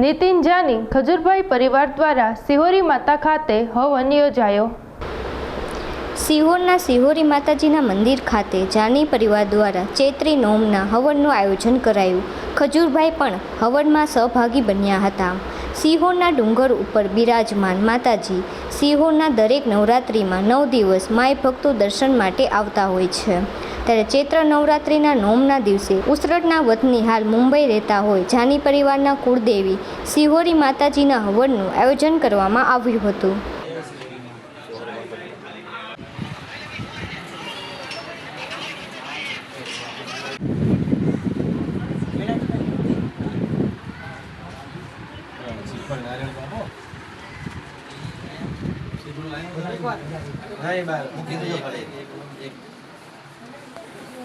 નીતિન જાની ખજુરભાઈ પરિવાર દ્વારા સિહોરી માતા ખાતે હવન યોજાયો. સિહોરના સિહોરી માતાજીના મંદિર ખાતે જાની પરિવાર દ્વારા ચૈત્રી નોમના હવનનું આયોજન કરાયું. ખજૂરભાઈ પણ હવનમાં સહભાગી બન્યા હતા. સિહોરના ડુંગર ઉપર બિરાજમાન માતાજી સિહોરના દરેક નવરાત્રિમાં નવ દિવસ માય ભક્તો દર્શન માટે આવતા હોય છે. ત્યારે ચૈત્ર નવરાત્રિના નોમના દિવસે ઉસરટના વતની હાલ મુંબઈ રહેતા હોય જાની પરિવારના કુળદેવી સિહોરી માતાજીના હવનનું આયોજન કરવામાં આવ્યું હતું. નહીં બાર. મૂકી દેજો ખાલી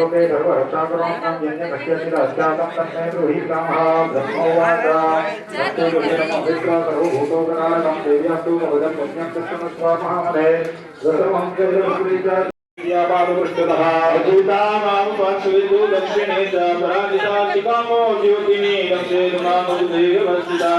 सर्वलोके सर्वहर्ताकरोणं यन्न कश्यचित् अध्यातं तन्मे ब्रूहि कामः ब्रह्मोवाच सत्ययुगेनमभिप्रातरो भूतोकरालकं देव्यास्तु भवदं पुण्यं तत्समस्वामहामहे सर्वं जगदुरीजा पादपृष्ठतः अतीतानां पार्श्वेषु दक्षिणे च पराजिता शिकामो ज्योतिने दक्षे मामुदेव वर्षिता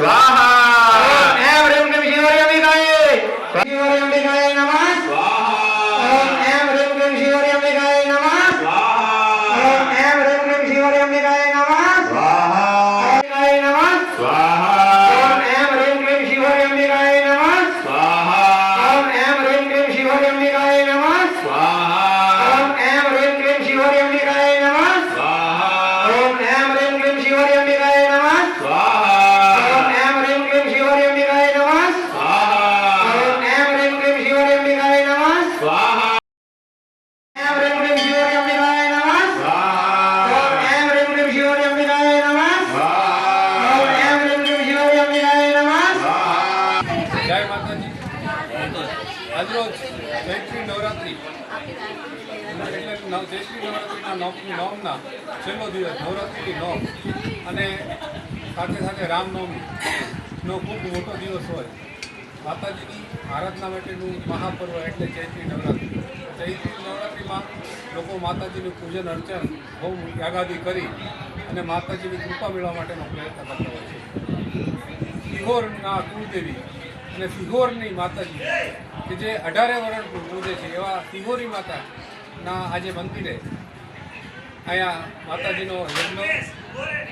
નમઃ જય માતાજી. આજરોજ ચૈત્રી નવરાત્રિ. એટલે ચૈત્રી નવરાત્રિના નવ નવમના છેલ્લો દિવસ નવરાત્રિની નવ. અને સાથે સાથે રામનવમીનો ખૂબ મોટો દિવસ હોય. માતાજીની આરાધના માટેનું મહાપર્વ એટલે ચૈત્રી નવરાત્રિ. ચૈત્રી નવરાત્રિમાં લોકો માતાજીનું પૂજન, અર્ચન, બહુ યાગાદી કરી અને માતાજીની કૃપા મેળવવા માટેનો પ્રયત્ન કરતા હોય છે. ઇહોરના કુળદેવી અને સિહોરની માતાજી, કે જે અઢારે વર્ષ પૂજે છે, એવા સિહોરી માતાના આજે મંદિરે અહીંયા માતાજીનો યજ્ઞ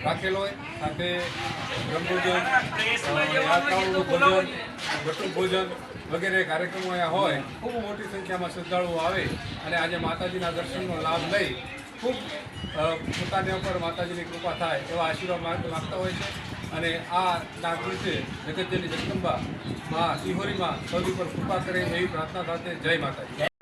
રાખેલો હોય. સાથે બ્રહ્મભોજન યાત્રાઓનું ભોજન ભટુ ભોજન વગેરે કાર્યક્રમો અહીંયા હોય. ખૂબ મોટી સંખ્યામાં શ્રદ્ધાળુઓ આવે અને આજે માતાજીના દર્શનનો લાભ લઈ ખૂબ પોતાને ઉપર માતાજીની કૃપા થાય એવા આશીર્વાદ માંગ- માગતા હોય છે. અને આ નાગ દિવસે જગતજની જગદંબા માં સિહોરીમાં સૌથી પર કૃપા કરે એવી પ્રાર્થના સાથે જય માતાજી.